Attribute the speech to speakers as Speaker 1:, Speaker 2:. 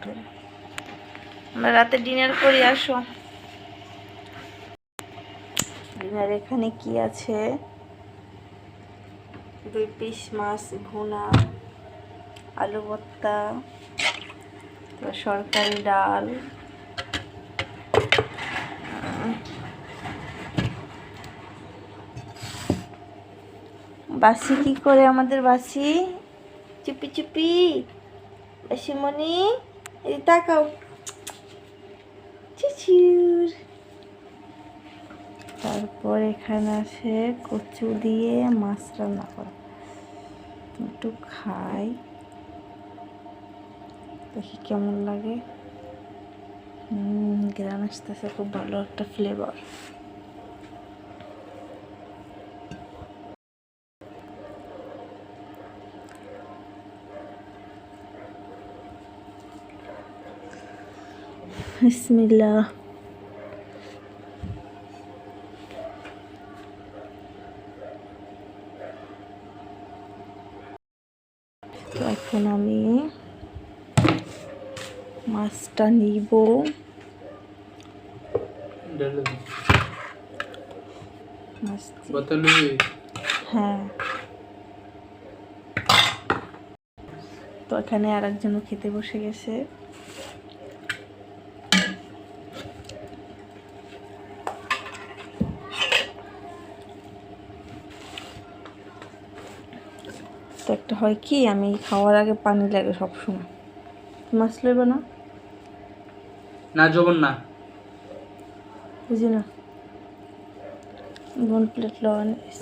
Speaker 1: উঠে আমরা রাতে ডিনার করি আসো। ডিনার এখানে কি আছে? দুই পিস মাছ ভুনা আলু ভর্তা তারপর সরকারি ডাল। বাসি কি করে আমাদের বাসি? চুপি চুপি। বাসিমণি? এই তাকাও। চুচুর। তারপর এখানে আছে কচু দিয়ে মাছ রান্না করা। একটু খাই। দেখি কেমন লাগে। গ্রান আসতেছে খুব ভালো একটা ফ্লেভার বিসমিল্লাহ। তো এখন আমি মাছটা নিব। হ্যাঁ। তো এখানে আর একজনও খেতে বসে গেছে। তো একটা হয় কি আমি খাওয়ার আগে পানি লাগে সবসময়। মাছ লইব না?
Speaker 2: না জবন না।
Speaker 1: বুঝি না বোন প্লেট লওয়া নিস।